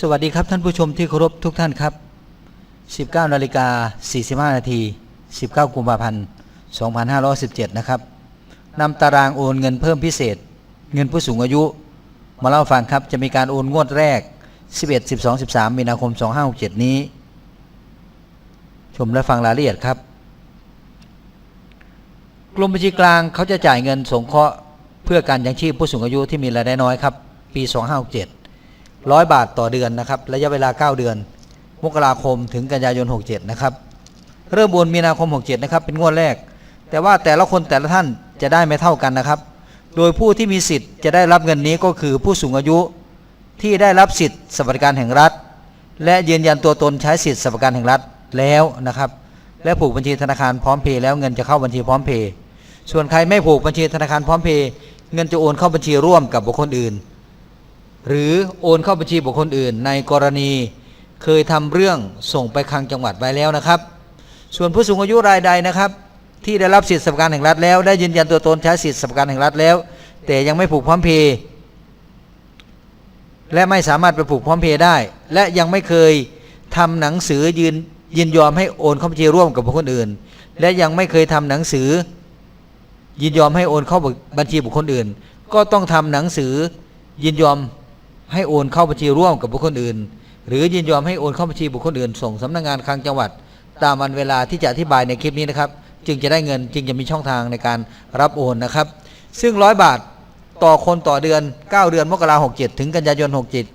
สวัสดีครับท่านผู้ชมที่เคารพทุกท่านครับ 19นาฬิกา45 นาที 19 กุมภาพันธ์ 2517 นะครับนำตารางโอนเงินเพิ่มพิเศษ เงินผู้สูงอายุ มาเล่าฟังครับจะมีการโอนงวดแรก 11 12 13 มีนาคม 2567 นี้ ชมและฟังรายละเอียดครับ กรมบัญชีกลางเขาจะจ่ายเงินสงเคราะห์เพื่อการยังชีพผู้สูงอายุที่มีรายได้น้อยครับ ปี 2567 ร้อยบาทต่อเดือนนะครับระยะเวลา 9 เดือน มกราคมถึงกันยายน 67 นะครับ เริ่มโอนมีนาคม 67 นะครับ เป็นงวดแรก แต่ว่าแต่ละคนแต่ละท่านจะได้ไม่เท่ากันนะครับ โดยผู้ที่มีสิทธิ์จะได้รับเงินนี้ก็คือผู้สูงอายุที่ได้รับสิทธิ์สวัสดิการแห่งรัฐ และยืนยันตัวตนใช้สิทธิ์สวัสดิการแห่งรัฐแล้วนะครับ และผูกบัญชีธนาคารพร้อมเพย์แล้วเงินจะเข้าบัญชีพร้อมเพย์ส่วนใครไม่ผูกบัญชีธนาคารพร้อมเพย์เงินจะโอนเข้าบัญชีร่วมกับบุคคลอื่น หรือโอนเข้าบัญชีบุคคลอื่น ในกรณีเคยทำเรื่องส่งไปคลังจังหวัดไว้แล้วนะครับ ส่วนผู้สูงอายุรายใดนะครับ ที่ได้รับสิทธิสวัสดิการแห่งรัฐแล้ว ได้ยืนยันตัวตนใช้สิทธิสวัสดิการแห่งรัฐแล้ว แต่ยังไม่ผูกพร้อมเพย์และไม่สามารถไปผูกพร้อมเพย์ได้ และยังไม่เคยทำหนังสือยืนยินยอมให้โอนเข้าบัญชีร่วมกับบุคคลอื่น และยังไม่เคยทำหนังสือ ยินยอมให้โอนเข้าบัญชีบุคคลอื่น ก็ต้องทำหนังสือยินยอม ให้โอนเข้าบัญชีร่วมกับบุคคลอื่น หรือยินยอมให้โอนเข้าบัญชีบุคคลอื่น ส่งสำนักงานคลังจังหวัด ตามวันเวลาที่จะอธิบายในคลิปนี้นะครับ จึงจะได้เงินจึงจะมีช่องทางในการรับโอนนะครับ ซึ่งร้อยบาทต่อคนต่อเดือน 9 เดือนมกราหกเจ็ดถึงกันยายนหกจิต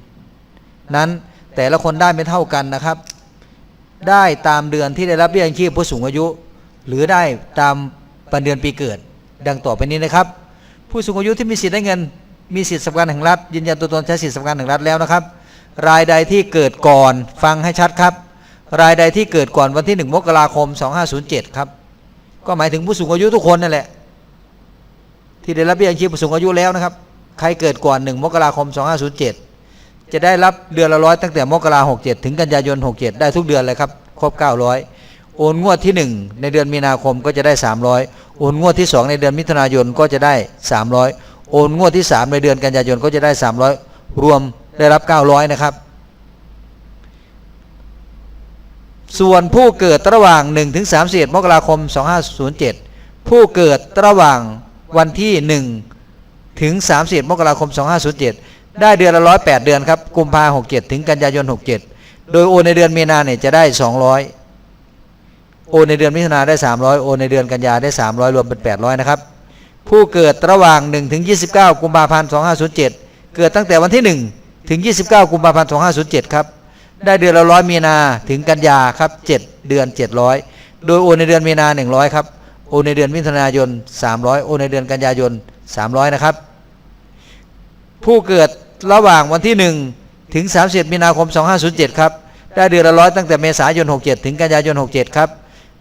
นั้นแต่ละคนได้ไม่เท่ากันนะครับ ได้ตามเดือนที่ได้รับเบี้ยยังชีพผู้สูงอายุ หรือได้ตามปันเดือนปีเกิด ดังต่อไปนี้นะครับ ผู้สูงอายุที่มีสิทธิ์ได้เงิน มีสิทธิสำคัญแห่งรัฐยืนยันตัวตนใช้สิทธิสำคัญแห่งรัฐแล้วนะครับ รายใดที่เกิดก่อนฟังให้ชัดครับ รายใดที่เกิดก่อนวันที่ 1 มกราคม 2507 ครับ ก็หมายถึงผู้สูงอายุทุกคนนั่นแหละ ที่ได้รับเบี้ยยังชีพผู้สูงอายุแล้วนะครับ ใครเกิดก่อน 1 มกราคม 2507 จะได้รับเดือนละร้อยตั้งแต่มกราคม67ถึงกันยายน 67 ได้ทุกเดือนเลยครับครบ 900โอนงวดที่ 1 ในเดือนมีนาคมก็จะได้ 300 โอนงวดที่ 2 ในเดือนมิถุนายนก็จะได้ 300 โอนงวดที่ 3 ในเดือนกันยายนก็จะได้ 300 รวมได้รับ 900 นะครับ ส่วนผู้เกิดระหว่าง1ถึง31มกราคม 2507 ผู้เกิดระหว่างวันที่ 1 ถึง31มกราคม 2507 ได้เดือนละ 108 เดือนครับ กุมภาหกเถึงกันยายน 67 โดยโอนในเดือนมีนาเนี่ยจะได้ 200 โอนในเดือนมิถุนาได้ 300 โอนในเดือนกันยาได้ 300 รวมเป็น 800 นะครับ ผู้เกิดระหว่าง 1 ถึง 29 กุมภาพันธ์ 2507 เกิดตั้งแต่วันที่ 1 ถึง 29 กุมภาพันธ์ 2507 ครับ ได้เดือนละร้อยมีนาถึงกันยาครับ 7 เดือน 700 โดยโอนในเดือนมีนา 100 ครับ โอนในเดือนมิถุนายน 300 โอนในเดือนกันยายน 300 นะครับ ผู้เกิดระหว่างวันที่ 1 ถึง 30 มีนาคม 2507 ครับ ได้เดือนละร้อยตั้งแต่เมษายน 67 ถึงกันยายน 67 ครับ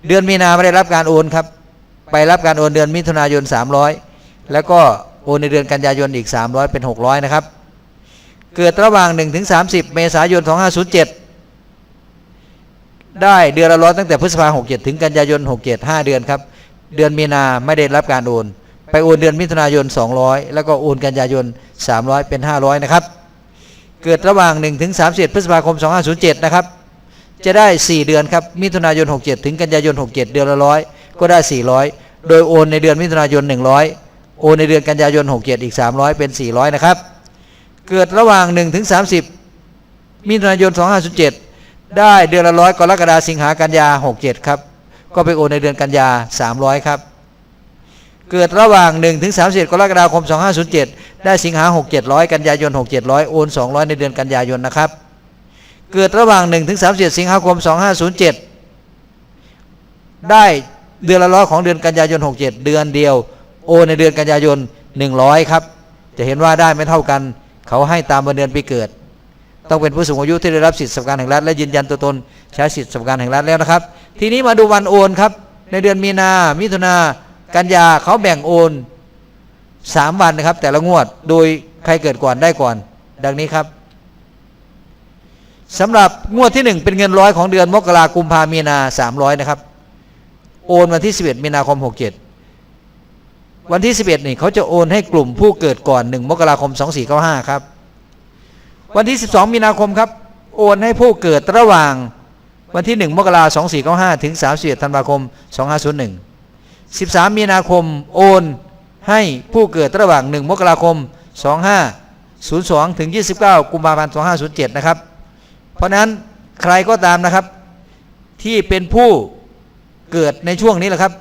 เดือนมีนาไม่ได้รับการโอนครับ ไปรับการโอนเดือนมิถุนายน 300 แล้วก็โอนในเดือนกันยายนอีก 300 เป็น 600 นะครับ เกิดระหว่าง1ถึง30 เมษายน 2507 ได้เดือนละร้อยตั้งแต่พฤษภาคม67 ถึงกันยายน 67 5 เดือนครับ เดือนมีนาไม่ได้รับการโอน ไปโอนเดือนมิถุนายน 200 แล้วก็โอนกันยายน 300 เป็น 500 นะครับ เกิดระหว่าง1ถึง31พฤษภาคม 2507 นะครับ จะได้ 4 เดือนครับ มิถุนายน 67 ถึงกันยายน 67 เดือนละร้อย ก็ได้ 400 โดยโอนในเดือนมิถุนายน 100 โอนในเดือนกันยายน 67 อีก 300 เป็น 400 นะครับ เกิดระหว่าง 1 ถึง 30 มิถุนายน 2507 ได้เดือนละร้อยกรกฎาสิงหากันยา 67 ครับ ก็ไปโอนในเดือนกันยา 300 ครับ เกิดระหว่าง 1 ถึง31กรกฎาคม 2507 ได้สิงหา 6700 กันยายน 6700 โอน 200 ในเดือนกันยายนนะครับเกิดระหว่าง1ถึง37 สิงหาคม 2507 ได้ เดือนละร้อยของเดือนกันยายน 67 เดือนเดียว โอนในเดือนกันยายน 100 ครับ จะเห็นว่าได้ไม่เท่ากัน เขาให้ตามวันเดือนปีเกิด ต้องเป็นผู้สูงอายุที่ได้รับสิทธิสวัสดิการแห่งรัฐและยืนยันตัวตนใช้สิทธิสวัสดิการแห่งรัฐแล้วนะครับ ทีนี้มาดูวันโอนครับ ในเดือนมีนา มิถุนา กันยาเขาแบ่งโอน 3 วันนะครับ แต่ละงวด โดยใครเกิดก่อนได้ก่อน ดังนี้ครับสำหรับงวดที่ 1 เป็นเงินร้อยของเดือนมกราคมกุมภามีนา300นะครับ โอนวันที่ 11 มีนาคม 67 วันที่ 11 นี่เขาจะโอนให้กลุ่มผู้เกิดก่อน 1 มกราคม 2495 ครับ วันที่ 12 มีนาคมครับ โอนให้ผู้เกิดระหว่างวันที่ 1 มกราคม 2495 ถึง 31 ธันวาคม 2501 13 มีนาคมโอนให้ผู้เกิดระหว่าง 1 มกราคม 2502 ถึง 29 กุมภาพันธ์ 2507 นะครับ เพราะฉะนั้นใครก็ตามนะครับที่เป็นผู้ เกิดในช่วงนี้แหละครับ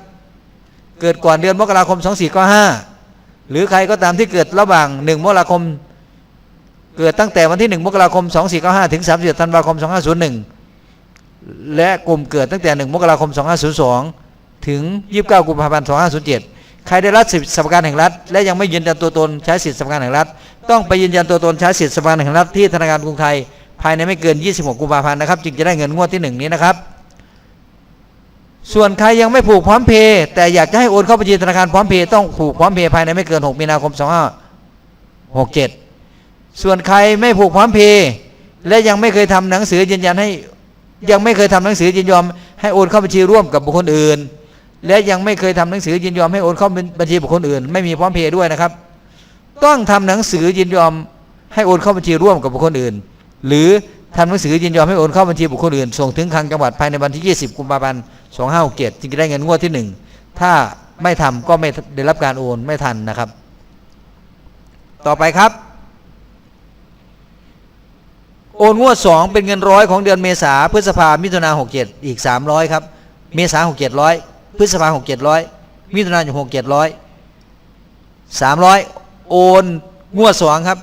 เกิดก่อนเดือนมกราคม 2495 หรือใครก็ตามที่เกิดระหว่าง 1 มกราคม เกิดตั้งแต่วันที่ 1 มกราคม 2495 ถึง 31 ธันวาคม 2501 และกลุ่มเกิดตั้งแต่ 1 มกราคม 2502 ถึง 29 กุมภาพันธ์ 2507 ใครได้รับสิทธิสวัสดิการแห่งรัฐ และยังไม่ยืนยันตัวตนใช้สิทธิสวัสดิการแห่งรัฐ ต้องไปยืนยันตัวตนใช้สิทธิสวัสดิการแห่งรัฐที่ธนาคารกรุงไทยภายในไม่เกิน 26 กุมภาพันธ์นะครับ จึงจะได้เงินงวดที่ 1 นี้นะครับ ส่วนใครยังไม่ผูกพร้อมเพย์แต่อยากจะให้โอนเข้าบัญชีธนาคารพร้อมเพย์ต้องผูกพร้อมเพย์ภายในไม่เกิน 6 มีนาคม 2567 ส่วนใครไม่ผูกพร้อมเพย์และยังไม่เคยทำหนังสือยืนยันให้ ยังไม่เคยทำหนังสือยินยอม ให้โอนเข้าบัญชีร่วมกับบุคคลอื่น และยังไม่เคยทำหนังสือยินยอมให้โอนเข้าบัญชีบุคคลอื่น ไม่มีพร้อมเพย์ด้วยนะครับ ต้องทำหนังสือยินยอมให้โอนเข้าบัญชีร่วมกับบุคคลอื่น หรือทำหนังสือยินยอมให้โอนเข้าบัญชีบุคคลอื่นส่งถึงคลังจังหวัดภายในวันที่ 20 กุมภาพันธ์ 2567จึงจะได้เงินงวดที่ 1 ถ้าไม่ทำก็ไม่ได้รับการโอนไม่ทันนะครับ ต่อไปครับ โอนงวด 2 เป็นเงินร้อยของเดือนเมษาพฤษภามิถุนา67 อีก 300 ครับ เมษา67ร้อยพฤษภา67ร้อยมิถุนายน67ร้อย300 โอนงวด 2 ครับ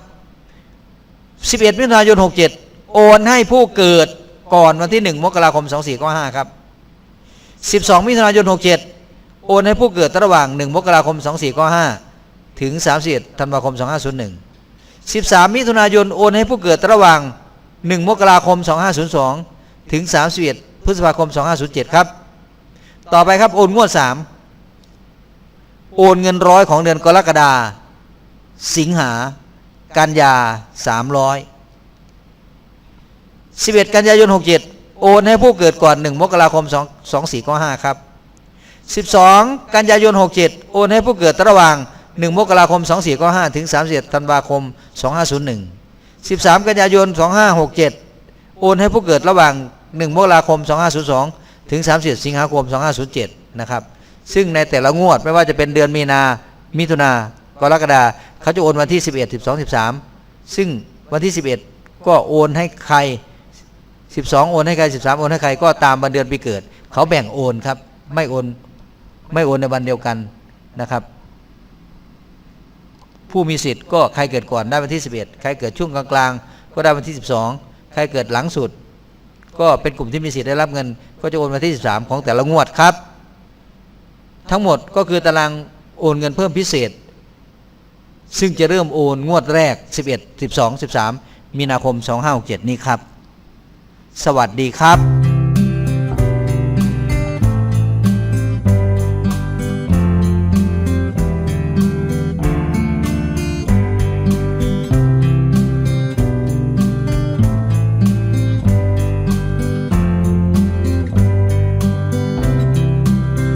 11 มิถุนายน67 โอนให้ผู้เกิดก่อนวันที่ 1 มกราคม 2495 ครับ 12 มิถุนายน 67 โอนให้ผู้เกิดระหว่าง 1 มกราคม 2495 ถึง 31 ธันวาคม 2501 13 มิถุนายน โอนให้ผู้เกิดระหว่าง 1 มกราคม 2502 ถึง 31 พฤษภาคม 2507 ครับ ต่อไปครับ โอนงวด 3 โอนเงินร้อยของเดือนกรกฎาสิงหา กันยา 300 11 กันยายน 67 โอนให้ผู้เกิดก่อน 1 มกราคม 2 2495 ครับ 12 กันยายน 67 โอนให้ผู้เกิดระหว่าง 1 มกราคม 2495 ถึง 31 ธันวาคม 2501 13 กันยายน 2567 โอนให้ผู้เกิดระหว่าง 1 มกราคม 2502 ถึง 31 สิงหาคม 2507 นะครับ ซึ่งในแต่ละงวดไม่ว่าจะเป็นเดือนมีนา มิถุนากรกฎาเขาจะโอนวันที่ 11 12 13 ซึ่งวันที่ 11 ก็โอนให้ใคร 12 โอนให้ใคร 13 โอนให้ใครก็ตามวันเดือนปีเกิด เขาแบ่งโอนครับ ไม่โอนไม่โอนในวันเดียวกันนะครับ ผู้มีสิทธิ์ก็ใครเกิดก่อนได้วันที่ 11 ใครเกิดช่วงกลางๆ ก็ได้วันที่ 12 ใครเกิดหลังสุด ก็เป็นกลุ่มที่มีสิทธิ์ได้รับเงิน ก็จะโอนวันที่ 13 ของแต่ละงวดครับ ทั้งหมดก็คือตารางโอนเงินเพิ่มพิเศษ ซึ่งจะเริ่มโอนงวดแรก 11 12 13 มีนาคม 2567 นี้ครับ สวัสดีครับ